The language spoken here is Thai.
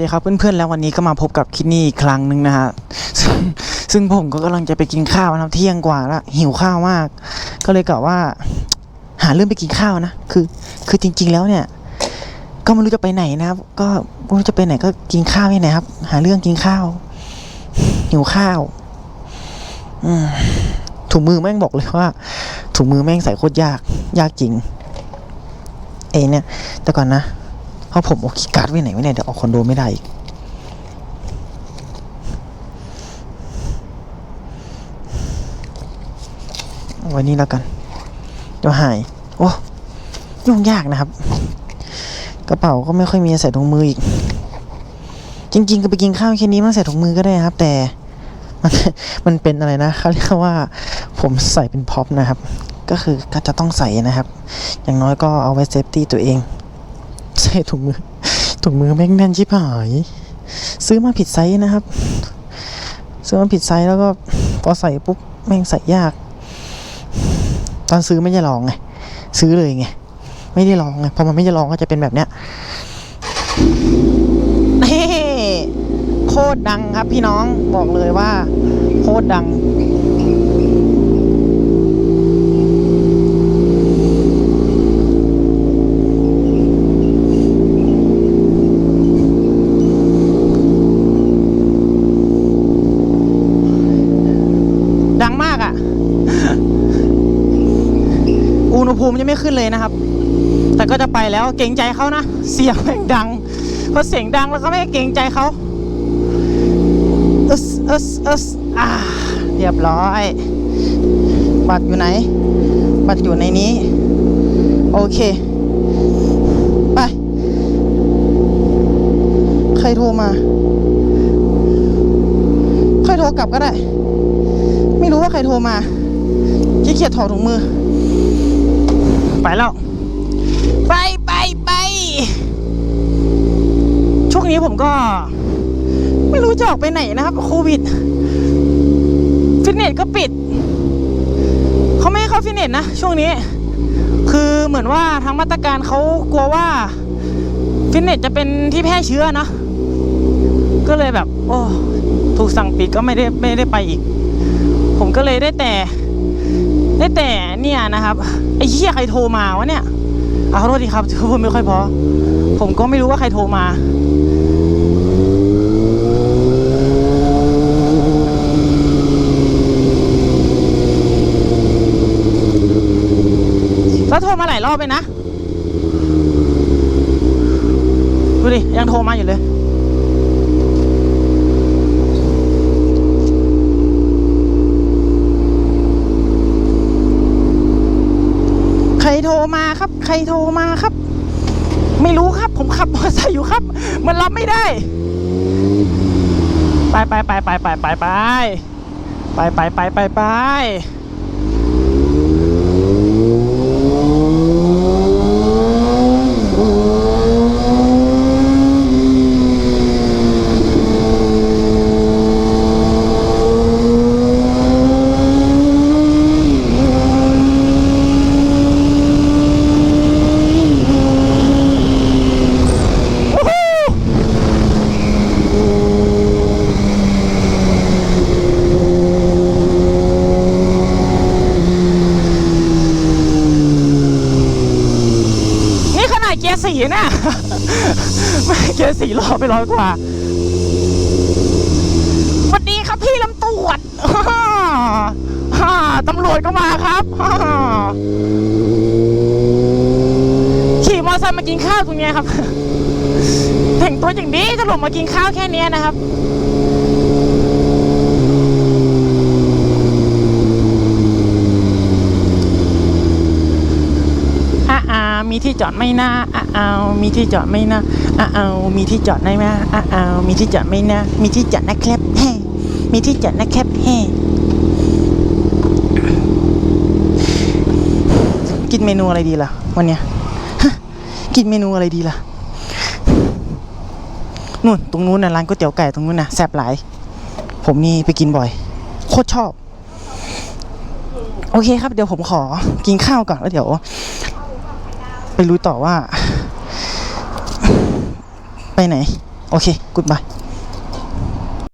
ดีครับเพื่อนๆแล้ววันนี้ก็มาพบกับคิดนี่อีกครั้งหนึ่งนะฮะซึ่งซึ่งผมก็กำลังจะไปกินข้าวนะครับเที่ยงกว่าแล้วหิวข้าวมาก ก็เลยกะว่า หาเรื่องไปกินข้าวนะคือ คือจริง ๆแล้วเนี่ย ก็ไม่รู้จะไปไหนนะครับ ก็ไม่รู้จะไปไหนก็กินข้าวที่ไหนครับ หาเรื่องกินข้าวหิวข้าวถุงมือแม่งบอกเลยว่าถุงมือแม่งใส่โคตรยาก ยากจริง เอเนี่ยแต่ก่อนนะ เพราะผมเอาคีย์การ์ดไว้ไหนไว้เนี่ยเดี๋ยวออกคอนโดไม่ได้อีกไว้นี่แล้วกันเดี๋ยวหาย โอ้ยุ่งยากนะครับ กระเป๋าก็ไม่ค่อยมีใส่ถุงมืออีก จริง ๆ ก็ไปกินข้าวแค่นี้มันใส่ถุงมือก็ได้ครับ แต่มันมันเป็นอะไรนะเขาเรียกว่า ผมใส่เป็นพ็อปนะครับ ก็คือก็จะต้องใส่นะครับ อย่างน้อยก็เอาไว้เซฟตี้ตัวเอง ใส่ถุงมือถุงมือแม่งแน่นชิบหายซื้อมาผิดไซส์นะครับ ซื้อมาผิดไซส์แล้วก็พอใส่ปุ๊บแม่งใส่ยาก ตอนซื้อไม่ได้ลองไงซื้อเลยไงไม่ได้ลองไงพอมันไม่ได้ลองก็จะเป็นแบบเนี้ยนี่โคตรดังครับพี่น้องบอกเลยว่า โคตรดังมากอะ่ะ อุณหภูมิยังไม่ขึ้นเลยนะครับ แต่ก็จะไปแล้วเกรงใจเขานะ เสียงแม่งดังเพราะเสียงดังแล้วก็ไม่เกรงใจเขาเอสเอสเอสอ่าเรียบร้อย บัตรอยู่ไหน บัตรอยู่ในนี้ โอเค ไป ใครโทรมาค่อยโทรกลับก็ได้ ไม่รู้ว่าใครโทรมาขี้เกียจถอดถุงมือ ไปแล้ว ไปไปไปช่วงนี้ผมก็ ไม่รู้จะออกไปไหนนะครับโควิดฟิตเนสก็ปิดเขาไม่ให้เข้าฟิตเนสนะช่วงนี้ คือเหมือนว่าทางมาตรการเขากลัวว่าฟิตเนสจะเป็นที่แพร่เชื้อเนอะก็เลยแบบ โอ้ ถูกสั่งปิดก็ไม่ได้ไม่ได้ไปอีก ผมก็เลยได้แต่ ได้แต่เนี่ยนะครับไอ้เหี้ยใครโทรมาวะเนี่ยเอะขอโทษทีครับพูดไม่ค่อยพอ ผมก็ไม่รู้ว่าใครโทรมาแล้วโทรมาหลายรอบเลยนะ ดูดิ ยังโทรมาอยู่เลย รโทรมาครับ ใครโทรมาครับ ไม่รู้ครับ ผมขับมอเตอร์ไซค์อยู่ครับ มันรับไม่ได้ ไปไปไปไปไปไปไปไปไปไปไปไปวู้ฮู้นี่ขนาด เกียร์สี่นะไม่เกียร์สี่รอไปร้อยกว่าสวัสดีครับพี่ลำตรวจฮ่าตำรวจก็มาครับ ขี่มอเตอร์ไซค์มากินข้าวตรงนี้ครับแต่งตัวอย่างนี้จะหลบมากินข้าวแค่นี้นะครับ อะอ่า มีที่จอดไม่น่าอะเอามีที่จอดไม่น่าอะเอามีที่จอดได้ไหมอะเอามีที่จอดไม่น่ามีที่จอดนะครับแฮ่มีที่จอดนะครับแฮ่กินเมนูอะไรดีล่ะ วันเนี้ยกินเมนูอะไรดีล่ะนู่นตรงนู้นนะร้านก๋วยเตี๋ยวไก่ตรงนู้นนะแซ่บหลาย ผมนี่ไปกินบ่อย โคตรชอบ โอเคครับเดี๋ยวผมขอกินข้าวก่อนแล้วเดี๋ยว ไปรู้ต่อว่า ไปไหน โอเค กุดบาย